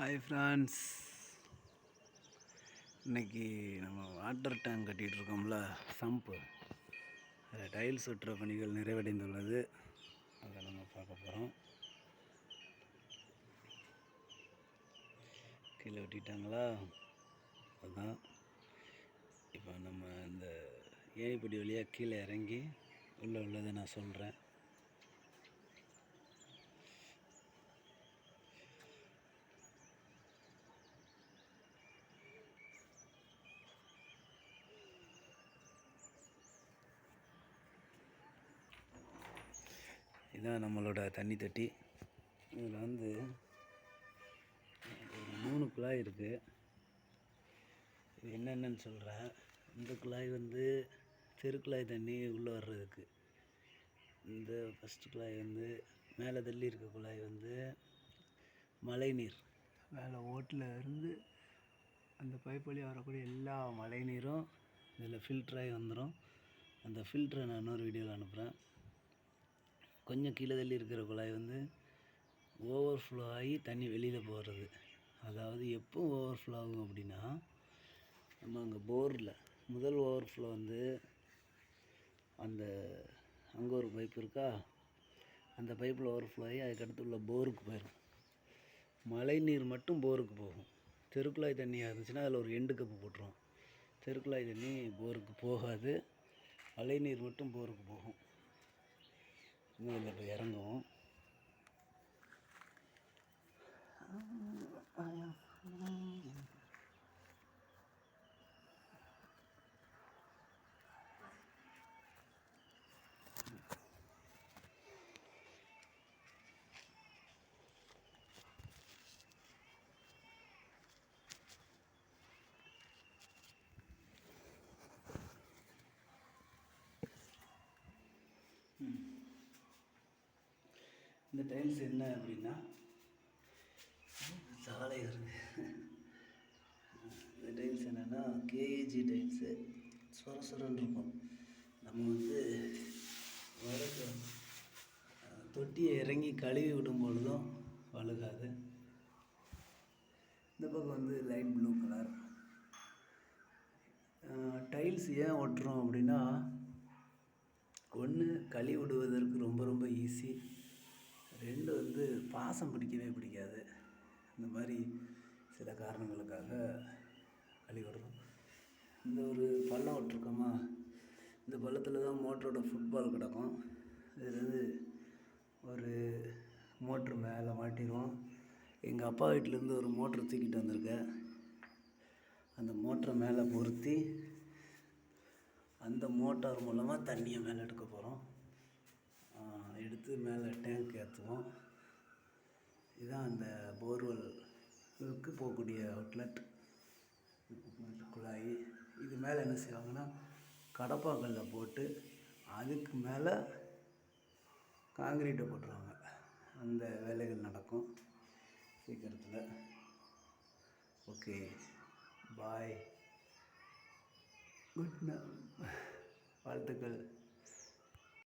Hi France இன்னைக்கு நம்ம water tank கட்டிகிட்டு இருக்கோம்ல சம்பு அதில் டைல்ஸ் ஒட்டுற பணிகள் நிறைவடைந்துள்ளது. அதை நம்ம பார்க்க போகிறோம் கீழே ஒட்டிட்டாங்களா அதுதான் இப்போ நம்ம இந்த ஏணிப்படி வழியாக கீழே இறங்கி உள்ளே உள்ளதை நான் சொல்கிறேன் இதான் நம்மளோட தண்ணி தொட்டி. இதில் வந்து ஒரு மூணு குழாய் இருக்குது இது என்னென்னு சொல்கிறேன் இந்த குழாய் வந்து தெருக்குழாய் தண்ணி உள்ளே வர்றதுக்கு. இந்த ஃபஸ்ட்டு குழாய் வந்து மேலே தள்ளி இருக்க குழாய் வந்து மழைநீர். மேலே ஓட்டில் இருந்து அந்த பைப் வழியாக வரக்கூடிய எல்லா மழை நீரும் இதில் ஃபில்ட்ராகி வந்துடும் அந்த ஃபில்டரை நான் இன்னொரு வீடியோவில் அனுப்புகிறேன் கொஞ்சம் கீழே தள்ளி இருக்கிற குழாய் வந்து ஓவர் ஃப்ளோ ஆகி தண்ணி வெளியில் போகிறது அதாவது எப்போ ஓவர் ஃப்ளோ ஆகும் அப்படின்னா நம்ம அங்கே போரில் முதல் ஓவர் ஃப்ளோ வந்து அந்த அங்கே ஒரு பைப் இருக்கா? அந்த பைப்பில் ஓவர் ஃப்ளோ ஆகி அதுக்கடுத்து உள்ள போருக்கு போயிடும் மழை நீர் மட்டும் போருக்கு போகும். தெருக்குழாய் தண்ணியாக இருந்துச்சுன்னா அதில் ஒரு எண்டு கப்பு போட்டுருவோம். தெருக்குழாய் தண்ணி போருக்கு போகாது. மழை நீர் மட்டும் போருக்கு போகும். இதில் இப்போ இறங்குவோம் இந்த டைல்ஸ் என்ன அப்படின்னா சாலை இருக்கு இந்த டைல்ஸ் என்னென்னா கேஏஜி டைல்ஸு சொர சொரன்னு இருக்கும். நம்ம வந்து வரக்கு தொட்டியை இறங்கி கழுவி விடும் பொழுதும் வழுகாது. இந்த பக்கம் வந்து லைட் ப்ளூ கலர் டைல்ஸ் ஏன் ஒட்டுறோம் அப்படின்னா ஒன்று கழுவி விடுவதற்கு ரொம்ப ரொம்ப ஈஸி ரெண்டு வந்து பாசம் பிடிக்கவே பிடிக்காது. இந்த மாதிரி சில காரணங்களுக்காக கழுவி இந்த ஒரு பள்ளம் விட்ருக்கோமா இந்த பள்ளத்தில் தான் மோட்டரோட ஃபுட்பால் கிடக்கும். இதுலேருந்து ஒரு மோட்ரு மேலே மாட்டிடுவோம் எங்கள் அப்பா வீட்டிலேருந்து ஒரு மோட்ரு தூக்கிட்டு வந்திருக்கேன் அந்த மோட்டரை மேலே பொருத்தி அந்த மோட்டார் மூலமாக தண்ணியை மேலே எடுக்க போகிறோம் எடுத்து மேலே டேங்க் ஏற்றுவோம். இதுதான் அந்த போர்வெல்லுக்கு போகக்கூடிய அவுட்லெட் குழாய். இது மேலே என்ன செய்வாங்கன்னா கடப்பாக்கல்ல போட்டு அதுக்கு மேலே காங்கிரீட்டை போட்டுருவாங்க. அந்த வேலைகள் நடக்கும் சீக்கிரத்தில். ஓகே பாய் குட் வாழ்த்துக்கள்.